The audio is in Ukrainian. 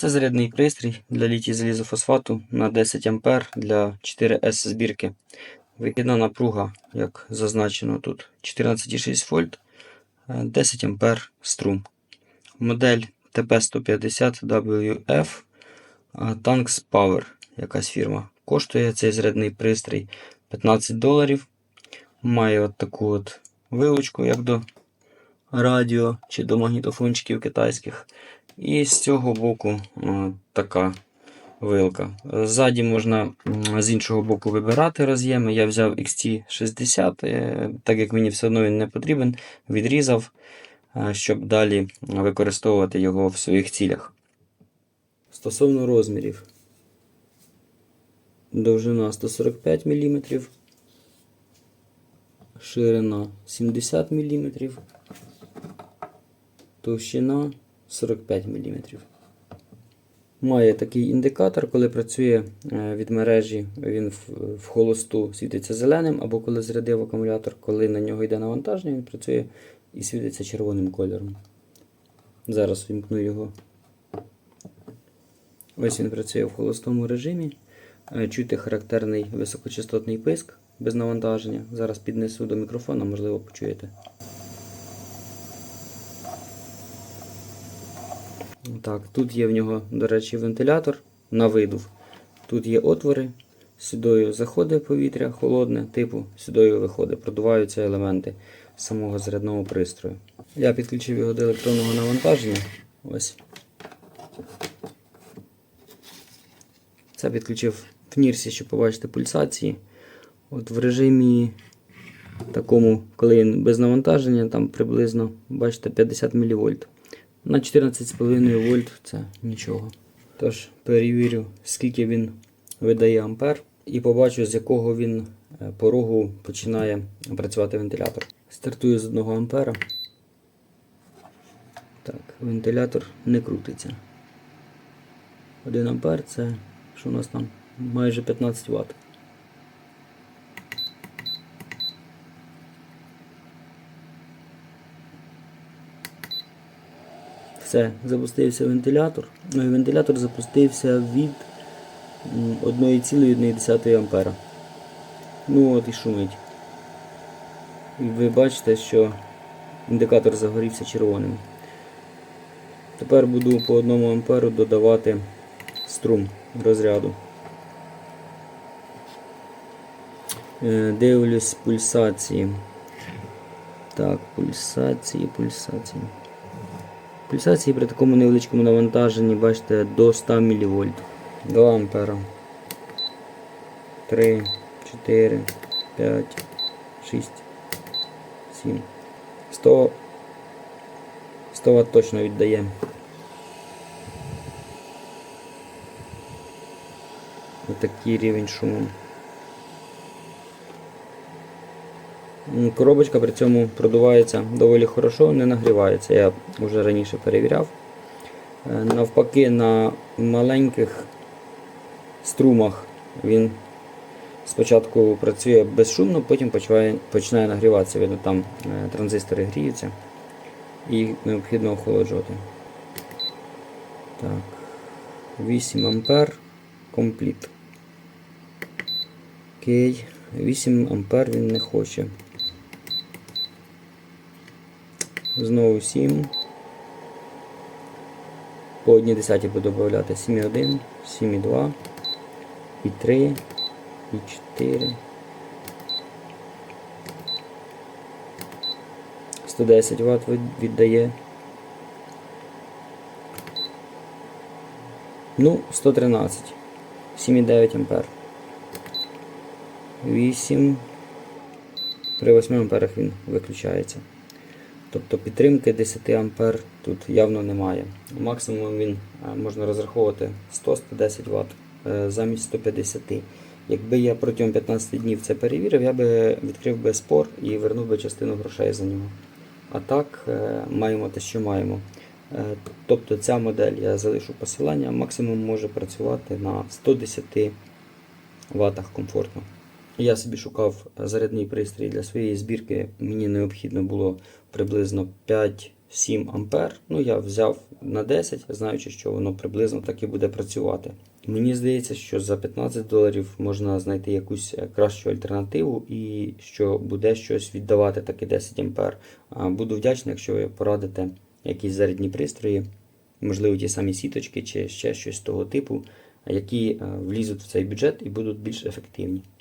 Це зарядний пристрій для літій залізофосфату на 10 А для 4С збірки. Вихідна напруга, як зазначено тут, 14,6 вольт, е, 10 А струм. Модель TP150WF е, Tanks Power, якась фірма. Коштує цей зарядний пристрій 15 доларів. Має от таку от вилочку, як до радіо чи до магнітофончиків китайських. І з цього боку така вилка. Ззаді можна з іншого боку вибирати роз'єми. Я взяв XT60, е, так як мені все одно він не потрібен, відрізав, е, щоб далі використовувати його в своїх цілях. Стосовно розмірів. Довжина 145 мм, ширина 70 мм, товщина 45 мм. Має такий індикатор, коли працює е, від мережі, він в, холосту світиться зеленим, або коли зарядив акумулятор, коли на нього йде навантаження, він працює і світиться червоним кольором. Зараз вімкну його. Ось він працює в холостому режимі. Е, Чути характерний високочастотний писк без навантаження. Зараз піднесу до мікрофона, можливо, почуєте. Так, тут є в нього, до речі, вентилятор на видув. Тут є отвори, сюдою заходить повітря холодне, типу, сюдою виходить, продуваються елементи самого зарядного пристрою. Я підключив його до електронного навантаження. Ось. Це підключив в Нірсі, щоб побачити пульсації. От в режимі такому, коли він без навантаження, там приблизно, бачите, 50 мВ. На 14,5 вольт це нічого. Тож перевірю, скільки він видає ампер, і побачу, з якого він е, порогу починає працювати вентилятор. Стартую з 1 ампера. Так, вентилятор не крутиться. 1 ампер це що у нас там майже 15 Вт. Все, запустився вентилятор. Ну і вентилятор запустився від 1,1 ампера. Ну от і шумить. І ви бачите, що індикатор загорівся червоним. Тепер буду по 1 амперу додавати струм розряду. Е, Дивлюсь пульсації. Так, пульсації, пульсації. Пульсації при такому невеличкому навантаженні, бачите, до 100 мВ. 2 ампера. 3, 4, 5, 6, 7. 100, 100 Вт точно віддає. Отакий рівень шуму. Коробочка при цьому продувається доволі хорошо, не нагрівається. Я вже раніше перевіряв. Е, Навпаки, на маленьких струмах він спочатку працює безшумно, потім починає, починає нагріватися. Видно, там е, транзистори гріються і їх необхідно охолоджувати. Так, 8 ампер компліт. Окей, 8 ампер він не хоче. Знову 7. По 1 десяті буду додати 7,1, 7,2, і 3, і 4. 110 Вт віддає. Ну, 113. 7,9 ампер. 8. При 8 амперах він виключається. Тобто підтримки 10 ампер тут явно немає. Максимум він е, можна розраховувати 100-110 Вт е, замість 150. Якби я протягом 15 днів це перевірив, я би відкрив би спор і вернув би частину грошей за нього. А так, е, маємо те, що маємо. Тобто ця модель я залишу посилання, максимум може працювати на 110 Вт комфортно. Я собі шукав зарядний пристрій для своєї збірки. Мені необхідно було приблизно 5 7 ампер. Ну, я взяв на 10, знаючи, що воно приблизно так і буде працювати. Мені здається, що за 15 доларів можна знайти якусь е, кращу альтернативу і що буде щось віддавати таки 10 ампер. Буду вдячний, якщо ви порадите якісь зарядні пристрої, можливо, ті самі сіточки чи ще щось того типу, які е, влізуть в цей бюджет і будуть більш ефективні.